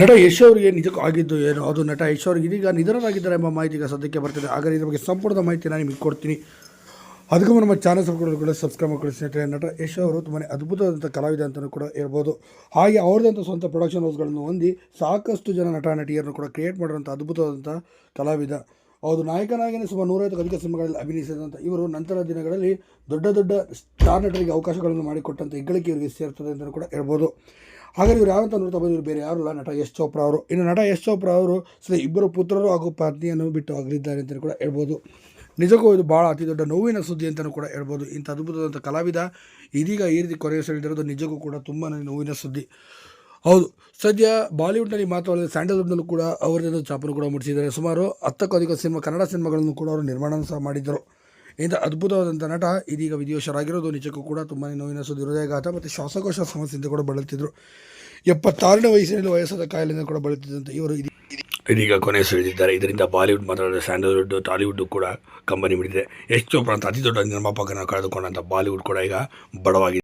ನಟ ಯಶ್ ಅವರಿಗೆ ನಿಜಕ್ಕೂ ಆಗಿದ್ದು ಏನು? ಅದು ನಟ ಯಶ್ ಅವರಿಗೆ ಇದೀಗ ನಿಧನರಾಗಿದ್ದಾರೆ ಎಂಬ ಮಾಹಿತಿ ಈಗ ಸದ್ಯಕ್ಕೆ ಬರ್ತಿದೆ. ಹಾಗಾಗಿ ಇದ್ರ ಬಗ್ಗೆ ಸಂಪೂರ್ಣ ಮಾಹಿತಿ ನಾನು ನಿಮಗೆ ಕೊಡ್ತೀನಿ. ಅದಕ್ಕೂ ನಮ್ಮ ಚಾನಲ್ ಕೂಡ ಸಬ್ಸ್ಕ್ರೈಬ್ ಮಾಡ್ಕೊಳ್ಳಿ ಸ್ನೇಹಿತರೆ. ನಟ ಯಶ್ ಅವರು ತುಂಬಾ ಅದ್ಭುತವಾದಂಥ ಕಲಾವಿದ ಅಂತಲೂ ಕೂಡ ಹೇಳ್ಬೋದು. ಹಾಗೆ ಅವ್ರದ್ದಂಥ ಸ್ವಂತ ಪ್ರೊಡಕ್ಷನ್ ಹೌಸ್ಗಳನ್ನು ಹೊಂದಿ ಸಾಕಷ್ಟು ಜನ ನಟ, ನಟಿಯರನ್ನು ಕೂಡ ಕ್ರಿಯೇಟ್ ಮಾಡಿರೋಂಥ ಅದ್ಭುತವಾದಂಥ ಕಲಾವಿದ. ಅವರು ನಾಯಕನಾಗಿಯೇ ಸುಮಾರು ನೂರೈವತ್ತು ಅಧಿಕ ಸಿನಿಮಾಗಳಲ್ಲಿ ಅಭಿನಯಿಸಿದಂಥ ಇವರು ನಂತರ ದಿನಗಳಲ್ಲಿ ದೊಡ್ಡ ದೊಡ್ಡ ಸ್ಟಾರ್ ನಟರಿಗೆ ಅವಕಾಶಗಳನ್ನು ಮಾಡಿಕೊಟ್ಟಂಥ ಹೆಗ್ಗಳಿಕೆ ಇವರಿಗೆ ಸೇರ್ತದೆ ಅಂತಲೂ ಕೂಡ ಹೇಳ್ಬೋದು. ಹಾಗಾದ್ರೆ ಇವರು ಯಾವಂತ ನೋಡ್ತಾ ಬಂದಿದ್ರು? ಬೇರೆ ಯಾರು ಅಲ್ಲ ನಟ ಯಶ್ ಚೋಪ್ರಾ ಅವರು. ಇನ್ನು ನಟ ಯಶ್ ಚೋಪ್ರಾ ಅವರು ಸಹ ಇಬ್ಬರು ಪುತ್ರರು ಹಾಗೂ ಪತ್ನಿಯನ್ನು ಬಿಟ್ಟು ಆಗಲಿದ್ದಾರೆ ಅಂತಲೂ ಕೂಡ ಹೇಳ್ಬೋದು. ನಿಜಕ್ಕೂ ಇದು ಭಾಳ ಅತಿ ದೊಡ್ಡ ನೋವಿನ ಸುದ್ದಿ ಅಂತಲೂ ಕೂಡ ಹೇಳ್ಬೋದು. ಇಂಥ ಅದ್ಭುತವಾದಂಥ ಕಲಾವಿದ ಇದೀಗ ಈ ರೀತಿ ಕೊನೆಯುಸಿಳಿದಿರೋದು ನಿಜಕ್ಕೂ ಕೂಡ ತುಂಬಾ ನೋವಿನ ಸುದ್ದಿ. ಹೌದು, ಸದ್ಯ ಬಾಲಿವುಡ್ನಲ್ಲಿ ಮಾತ್ರವಲ್ಲದೆ ಸ್ಯಾಂಡಲ್ವುಡ್ನಲ್ಲೂ ಕೂಡ ಅವರದ್ದು ಚಾಪನ್ನು ಕೂಡ ಮುಟ್ಟಿಸಿದ್ದಾರೆ. ಸುಮಾರು ಹತ್ತಕ್ಕೂ ಅಧಿಕ ಸಿನಿಮಾ ಕನ್ನಡ ಸಿನಿಮಾಗಳನ್ನು ಕೂಡ ಅವರು ನಿರ್ಮಾಣ ಸಹ ಮಾಡಿದ್ದರು. ಇಂಥ ಅದ್ಭುತವಾದಂಥ ನಟ, ಇದೀಗ ವಿಧಿವಶರಾಗಿರೋದು ನಿಜಕ್ಕೂ ಕೂಡ ತುಂಬಾ ನೋವಿನ ಸುದ್ದಿ ಹೃದಯಘಾತ ಮತ್ತು ಶ್ವಾಸಕೋಶ ಸಮಸ್ಯೆಯಿಂದ ಕೂಡ ಬಳಲ್ತಿದ್ರು. ಎಪ್ಪತ್ತಾರನೇ ವಯಸ್ಸಿನಲ್ಲಿ ವಯಸ್ಸಾದ ಕಾಯಿಲೆಯಿಂದ ಕೂಡ ಬಳಲುತ್ತಿದ್ದಂಥ ಇವರು ಇದೀಗ ಕೊನೆ ಸುಳಿದಿದ್ದಾರೆ ಇದರಿಂದ ಬಾಲಿವುಡ್ ಮಾತ್ರ ಸ್ಯಾಂಡಲ್ವುಡ್ ಟಾಲಿವುಡ್ ಕೂಡ ಕಂಬನಿ ಬಿಡಿದೆ ಎಷ್ಟು ಪ್ರಾಂತ ಅತಿ ದೊಡ್ಡ ನಿರ್ಮಾಪಕನ ಕಳೆದುಕೊಂಡಂಥ ಬಾಲಿವುಡ್ ಕೂಡ ಈಗ ಬಡವಾಗಿದೆ.